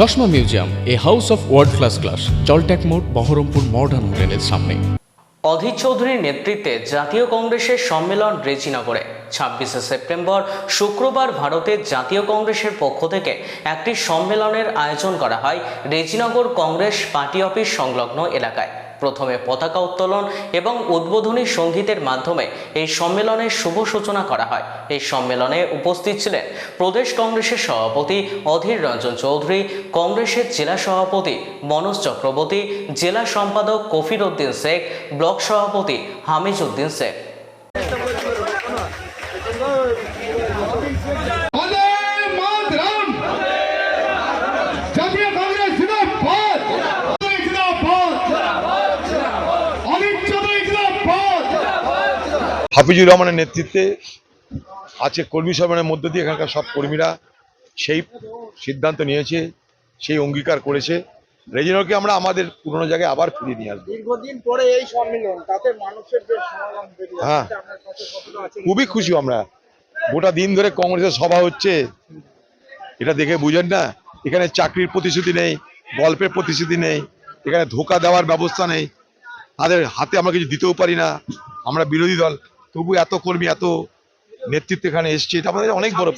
চশমা museum, a house of world class class জলট্যাক মোড়, Baharampur modern হোটেলের সামনে। অধীর চৌধুরীর নেতৃত্বে জাতীয় কংগ্রেসের সম্মেলন রেজিনগরে। ছাব্বিশে সেপ্টেম্বর, শুক্রবার ভারতের জাতীয় কংগ্রেসের পক্ষ থেকে একটি সম্মেলনের আয়োজন করা হয় রেজিনগর কংগ্রেস পার্টি অফিস সংলগ্ন এলাকায়। প্রথমে পতাকা উত্তোলন এবং উদ্বোধনী সঙ্গীতের মাধ্যমে এই সম্মেলনের শুভ সূচনা করা হয়। এই সম্মেলনে উপস্থিত ছিলেন প্রদেশ কংগ্রেসের সভাপতি অধীর রঞ্জন চৌধুরী, কংগ্রেসের জেলা সভাপতি মনোজ চক্রবর্তী, জেলা সম্পাদক কফির উদ্দিন শেখ, ব্লক সভাপতি হামিজ উদ্দিন শেখ। হাফিজুর রহমানের নেতৃত্বে আছে কর্মী সম্মেলনের মধ্য দিয়ে এখানকার সব কর্মীরা সেই সিদ্ধান্ত নিয়েছে সেই অঙ্গীকার করেছে। রেজিনরকে আমরা আমাদের পুরনো জায়গায় আবার ফিরিয়ে নিয়ে আসব। দীর্ঘদিন পরে এই সম্মেলন তাতে মানুষের যে সমাগম হ্যাঁ। খুবই খুশি আমরা। গোটা দিন ধরে কংগ্রেসের সভা হচ্ছে। এটা দেখে বুঝেন না এখানে চাকরির প্রতিশ্রুতি নেই গল্পের প্রতিশ্রুতি নেই এখানে ধোকা দেওয়ার ব্যবস্থা নেই। তাদের হাতে আমরা কিছু দিতেও পারি না। আমরা বিরোধী দল। তবু এত কর্মী এত নেতৃত্ব এখানে এসছে এটা আমাদের অনেক বড়